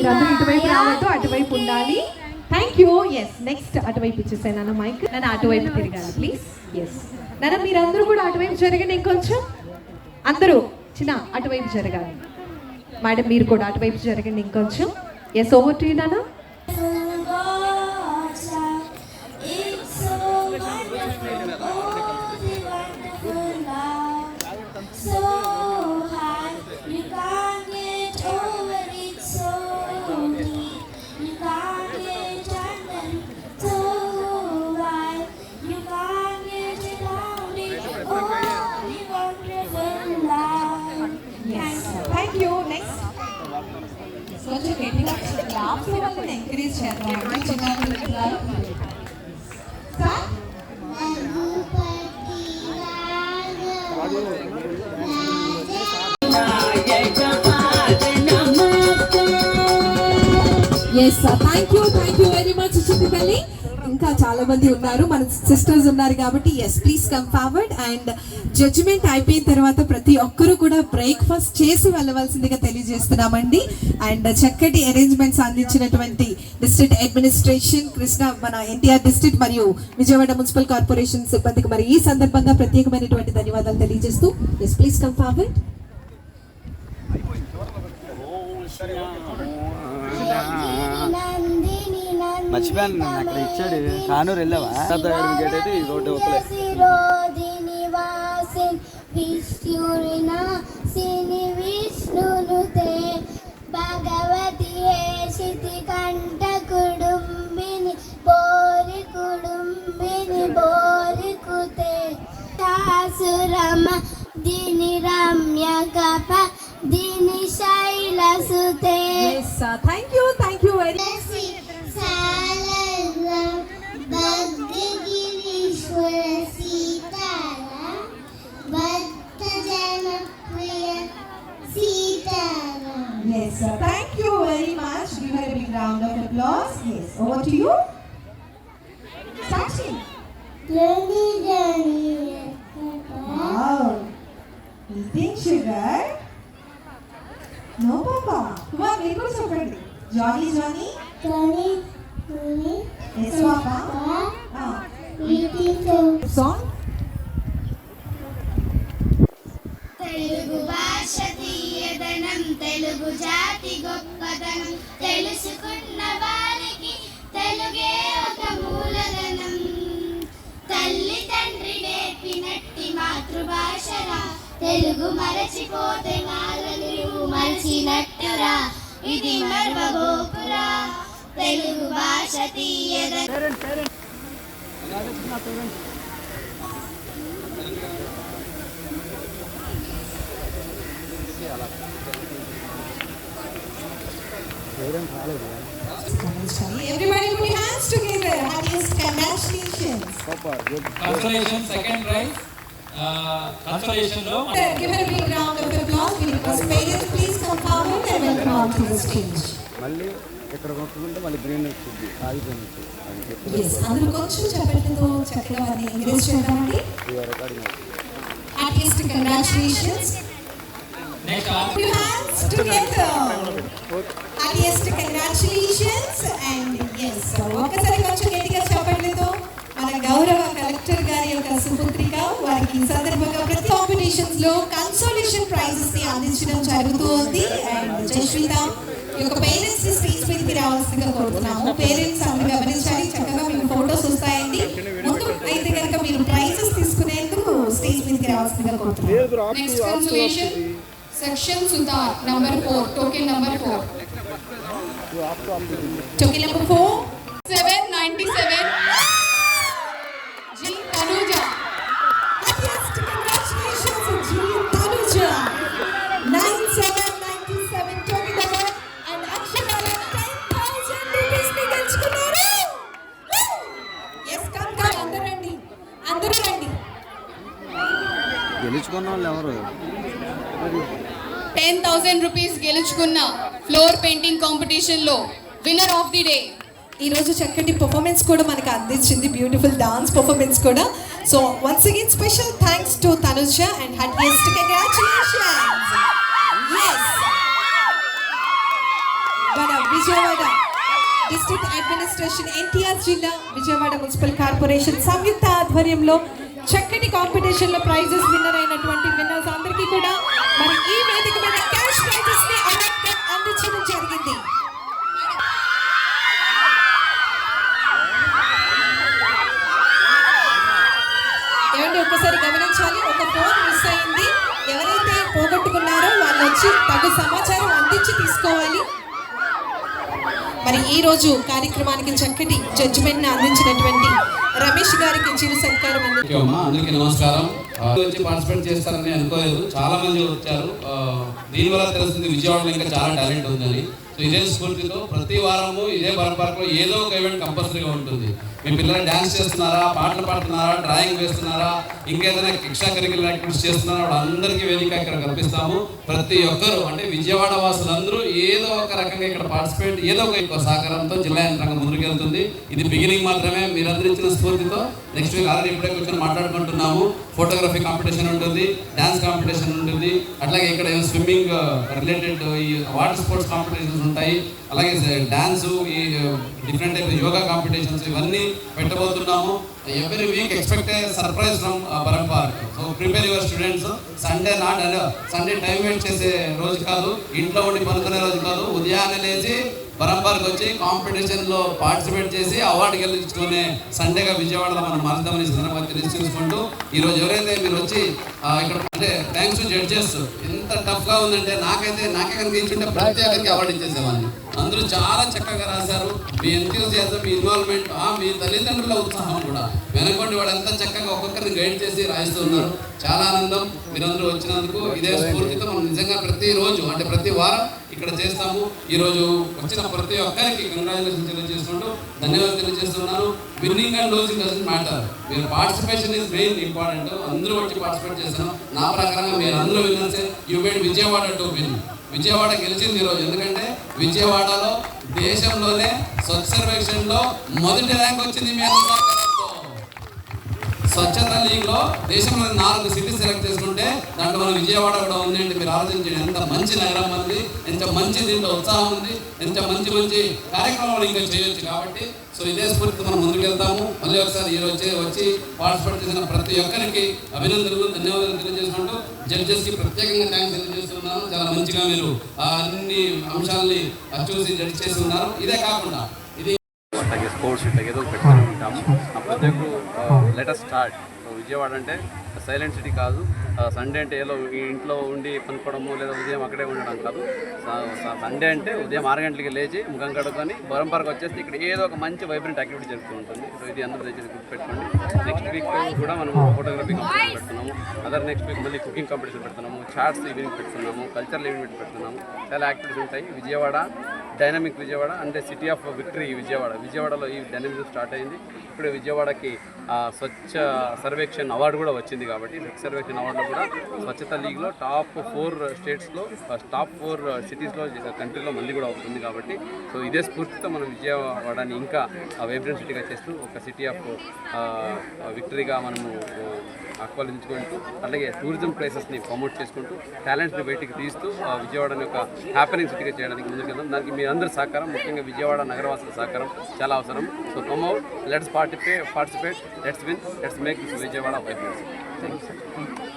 మీరు అందరూ ఇటువైపు రావద్దు అటువైపు ఉండాలి. థ్యాంక్ యూ ఎస్ నెక్స్ట్ అటువైపు ఇచ్చేసాను నాన్న మైక్. నన్ను అటువైపు తిరగాలి ప్లీజ్ ఎస్ నాన్న మీరందరూ కూడా అటువైపు జరగండి ఇంకొంచెం. అందరూ చిన్న అటువైపు జరగాలి. మేడం మీరు కూడా అటువైపు జరగండి ఇంకొంచెం. ఎస్ ఓవర్ టు నాన్న. కొంచెం గట్టిగా లాప్స్ వాళ్ళని ఎంకరేజ్ చేద్దాం చిన్న sir? Yes thank you thank you very much చిట్టి తల్లి ఇంకా చాలా మంది ఉన్నారు. మన సిస్టర్స్ ఉన్నారు కాబట్టి yes please come forward and judgement అయిపోయిన తర్వాత ప్రతి ఒక్కరూ కూడా బ్రేక్ఫాస్ట్ చేసి వెళ్ళవలసిందిగా తెలియజేస్తున్నామండి. అండ్ చక్కటి అరేంజ్మెంట్స్ అందించినటువంటి డిస్ట్రిక్ట్ అడ్మినిస్ట్రేషన్ కృష్ణ మన ఎన్టీఆర్ డిస్ట్రిక్ట్ మరియు విజయవాడ మున్సిపల్ కార్పొరేషన్ సిబ్బందికి మరి ఈ సందర్భంగా ప్రత్యేకమైనటువంటి ధన్యవాదాలు తెలియజేస్తూ ఎస్ ప్లీజ్ కమ్ ఫార్వర్డ్ మర్చిపోయాను నన్ను అక్కడ ఇచ్చాడు. కానూరు వెళ్ళావా? గేట్ అయితే ఈ రోడ్డు విష్ణురినాశిని విష్ణునుతే భగవతి హేషితి కంఠ కుడుంబిని బోరి కుడుంబిని బోరి కుతే శాసురమ దిని రమ్య కప దిని శైలసుతే yes thank you thank sir. Thank you very much. Give her a big round of applause. Yes, over to you. Sakshi. రని రని Wow. Eating sugar? No, Papa. Come on, మీరు కూడా చెప్పండి. Johnny, Johnny. రని రని Yes, Papa. Ah. వీటితో Song. Telugu జాతి గొప్పదనం తెలుసుకున్న వారికి తెలుగే ఒక మూలధనం. తల్లి తండ్రి నేర్పినట్టి మాతృభాషరా తెలుగు మరచిపోతే వాళ్ళని మరచినట్టురా. ఇది మర్మగోపురా తెలుగు భాష తీయదనం Everybody put your hands together. Happiest congratulations. Second prize కన్సలేషన్లో Give her a big round of applause. We request parents please come forward and welcome on to the stage. మళ్ళీ ఇక్కడ కొట్టుకుంటే మళ్ళీ గ్రీన్ వచ్చింది ఆగిపోయినట్టు అది చెప్పి Yes, అందరూ కొంచెం చెప్పడంతో చక్కగా వారిని ఎంకరేజ్ చేద్దామండి Happiest congratulations. Next Put your Happiest congratulations. And yes. ఒక్కసారి కొంచెం గట్టిగా చెప్పండితో మన గౌరవ కలెక్టర్ గారి యొక్క సుపుత్రిక వారికి ఈ సందర్భంగా ప్రతి కాంపిటీషన్స్లో కన్సోలేషన్ ప్రైజెస్ని అందించడం జరుగుతూ ఉంది అండ్ జయశ్రీత ఈ యొక్క పేరెంట్స్ స్టేజ్ మీదకి రావాల్సిందిగా కోరుతున్నాము. పేరెంట్స్ అందరూ గమనించాలి. చక్కగా మీకు ఫోటోస్ వస్తాయండి. ముందు అయితే కనుక మీరు ప్రైజెస్ తీసుకునేందుకు స్టేజ్ మీదకి రావాల్సిందిగా కోరుతున్నాము. Next consolation, section Sudhar, number four, token number four. Token number four Seven ninety-seven. G Tanuja. Happiest congratulations, G. Tanuja. 9797 token number and Akshara 10,000 rupees ని గెలుచుకున్నారు. Woo! Yes, come, come, అందరూ రండి. అందరూ రండి. గెలుచుకున్న వాళ్ళు ఎవరు టెన్ థౌసండ్ రూపీస్ గెలుచుకున్న ఫ్లోర్ పెయింటింగ్ కాంపిటీషన్లో విన్నర్ ఆఫ్ ది డే. ఈరోజు చక్కటి పర్ఫార్మెన్స్ కూడా మనకు అందించింది. బ్యూటిఫుల్ డాన్స్ పర్ఫార్మెన్స్ కూడా. So once again special thanks to Tanuja and happiest congratulations మన విజయవాడ డిస్ట్రిక్ట్ అడ్మినిస్ట్రేషన్ ఎన్టీఆర్ జిల్లా విజయవాడ మున్సిపల్ కార్పొరేషన్ సంయుక్త ఆధ్వర్యంలో చక్కటి కాంపిటీషన్లో ప్రైజెస్ విన్నర్ అయినటువంటి విన్నర్స్ అందరికీ కూడా మరి ఈ వేదిక మీద క్యాష్ ప్రైజెస్ని అందించడం జరిగింది. ఏమండి ఒక్కసారి గమనించాలి ఒక ఫోన్ మిస్ అయింది. ఎవరైతే పోగొట్టుకున్నారో వాళ్ళు వచ్చి తగు సమాచారం అందించి తీసుకోవాలి. మరి ఈ రోజు కార్యక్రమానికి చక్కటి జడ్జిమెంట్ అందించినటువంటి రమేష్ గారికి చిరు సత్కారం అంది అందరికీ నమస్కారం. పార్టిసిపేట్ చేస్తారని అనుకోలేదు. చాలా మంది వచ్చారు. దీనివల్ల తెలుస్తుంది విజయవాడలో ఇంకా చాలా టాలెంట్ ఉందని. ఇదే స్ఫూర్తితో ప్రతి వారము ఇదే పరంపరలో ఏదో ఒక ఈవెంట్ కంపల్సరీగా ఉంటుంది. మీ పిల్లలు డ్యాన్స్ చేస్తున్నారా పాటలు పాడుతున్నారా డ్రాయింగ్ వేస్తున్నారా ఇంకేదైనా ఎక్స్ట్రా కరికులర్ యాక్టివిటీస్ చేస్తున్నారా వాళ్ళందరికీ వేదిక ఇక్కడ కల్పిస్తాము. ప్రతి ఒక్కరు అంటే విజయవాడ వాసులందరూ ఏదో ఒక రకంగా ఇక్కడ పార్టిసిపేట్ ఏదో ఒక సహకారంతో జిల్లా యంత్రాంగం ముందుకెళ్తుంది ఇది బిగినింగ్ మాత్రమే మీరందరూ ఇచ్చిన స్ఫూర్తితో నెక్స్ట్ వీక్ ఆల్రెడీ ఇప్పుడే కూర్చొని మాట్లాడుకుంటున్నాము. ఫోటోగ్రఫీ కాంపిటీషన్ ఉంటుంది డ్యాన్స్ కాంపిటీషన్ ఉంటుంది. అట్లాగే ఇక్కడ స్విమ్మింగ్ రిలేటెడ్ uh, ఈ వాటర్ స్పోర్ట్స్ కాంపిటీషన్స్ ఉంటాయి. అలాగే డ్యాన్స్ ఈ డిఫరెంట్ టైప్ యోగా కాంపిటీషన్స్ ఇవన్నీ పెట్టబోతున్నాము. Every week expect surprise from park so prepare your students. Sunday not Sunday time waste చేసే రోజు కాదు. ఇంట్లో ఉండి పనుకునే రోజు కాదు. ఉదయాన్నే లేచి పరంపరకు వచ్చి కాంపిటీషన్లో పార్టిసిపేట్ చేసి అవార్డు గెలుచుకునే సండేగా విజయవాడలో మనం మారుతామని సందర్భంగా తెలియజేసుకుంటూ ఈ రోజు ఎవరైతే మీరు వచ్చి ఇక్కడ అంటే థ్యాంక్స్ జడ్జెస్ ఎంత టఫ్గా ఉందంటే నాకైతే నాకే కనిపించుంటే ప్రతి ఒక్కరికి అవార్డు ఇచ్చేసేవాడిని. అందరూ చాలా చక్కగా రాశారు. మీ ఎంతూజియాజం మీ ఇన్వాల్వ్మెంట్ మీ తల్లిదండ్రుల ఉత్సాహం కూడా. వెనకొండి వాళ్ళు ఎంత చక్కగా ఒక్కొక్కరిని గైడ్ చేసి రాయిస్తున్నారు చాలా ఆనందం. మీరందరూ వచ్చినందుకు ఇదే స్ఫూర్తితో మనం నిజంగా ప్రతి రోజు అంటే ప్రతి వారం ఇక్కడ చేస్తాము. ఈరోజు వచ్చిన ప్రతి ఒక్కరికి కంగ్రాచులేషన్ తెలియజేసుకుంటూ ధన్యవాదాలు తెలియజేస్తున్నాను. Winning and losing doesn't matter. మీరు పార్టిసిపేషన్ ఇస్ మెయిన్ ఇంపార్టెంట్. అందరూ వచ్చి పార్టిసిపేట్ చేస్తాను నా ప్రకారంగా మీరు అందరూ విన్నర్సే. You made Vijayawada to win. Vijayawada గెలిచింది ఈరోజు. ఎందుకంటే విజయవాడలో దేశంలోనే స్వచ్ఛ సర్వేక్షణ్లో మొదటి ర్యాంక్ వచ్చింది మీ స్వచ్ఛత లీగ్లో దేశంలో నాలుగు సిటీస్ సెలెక్ట్ చేసుకుంటే దాంట్లో మన విజయవాడ కూడా ఉంది అంటే మీరు ఆలోచించండి ఎంత మంచి నగరం ఉంది ఎంత మంచి దీంట్లో ఉత్సాహం ఉంది ఎంత మంచి మంచి కార్యక్రమాలు ఇంకా చేయొచ్చు కాబట్టి. సో ఇదే స్ఫూర్తితో మనం ముందుకెళ్తాము. మళ్ళీ ఒకసారి ఈ రోజు వచ్చి పార్టిసిపేట్ చేసిన ప్రతి ఒక్కరికి అభినందనలు ధన్యవాదాలు తెలియజేసుకుంటూ జడ్జెస్కి ప్రత్యేకంగా థ్యాంక్స్ తెలియజేస్తున్నాను. చాలా మంచిగా మీరు ఆ అన్ని అంశాలని చూసి జడ్జ్ చేసి ఉన్నారు. ఇదే కాకుండా స్పోర్ట్స్ ఇట్లాగే ఏదో పెట్టుకొని ఉంటాము. ఆ. ఒక్కరు లెటర్ స్టార్ట్ విజయవాడ అంటే సైలెంట్ సిటీ కాదు. సండే అంటే ఏదో ఇంట్లో ఉండి పనుకోవడము లేదా ఉదయం అక్కడే ఉండడం కాదు. సండే అంటే ఉదయం ఆరు గంటలకి లేచి ముఖం కడుక్కొని బరంపరకు వచ్చేసి ఇక్కడ ఏదో ఒక మంచి వైబ్రెంట్ యాక్టివిటీ జరుగుతూ ఉంటుంది. సో ఇది అందరూ దయచేసి గుర్తుపెట్టుకోండి నెక్స్ట్ వీక్ కూడా మనం ఫోటోగ్రఫీ కాంపిటీషన్ పెడుతున్నాము. అదర్ నెక్స్ట్ వీక్ మళ్ళీ కుకింగ్ కాంపిటీషన్ పెడుతున్నాము. చాట్స్ ఈవెనింగ్ పెడుతున్నాము. కల్చరల్ ఈవెంట్ పెడుతున్నాము. చాలా యాక్టివిటీస్ ఉంటాయి. విజయవాడ డైనమిక్ విజయవాడ అంటే సిటీ ఆఫ్ విక్టరీ విజయవాడ విజయవాడలో ఈ డైనమిక్ స్టార్ట్ అయింది. ఇప్పుడు విజయవాడకి స్వచ్ఛ సర్వేక్షణ్ అవార్డు కూడా వచ్చింది కాబట్టి స్వచ్ఛ సర్వేక్షణ్ అవార్డులో కూడా స్వచ్ఛత లీగ్లో టాప్ ఫోర్ స్టేట్స్లో టాప్ ఫోర్ సిటీస్లో కంట్రీలో మళ్ళీ కూడా అవుతుంది కాబట్టి సో ఇదే స్ఫూర్తితో మనం విజయవాడని ఇంకా వైబ్రెంట్ సిటీగా చేస్తూ ఒక సిటీ ఆఫ్ విక్టరీగా మనము ఆహ్వానించుకుంటూ అలాగే టూరిజం ప్లేసెస్ని ప్రమోట్ చేసుకుంటూ టాలెంట్ని బయటికి తీస్తూ ఆ విజయవాడని ఒక హ్యాపెనింగ్ సిటీగా చేయడానికి ముందుకెళ్దాం. దానికి మీ అందరి సహకారం ముఖ్యంగా విజయవాడ నగరవాసుల సహకారం చాలా అవసరం. So come out let's participate participate let's win let's make this Vijayawada you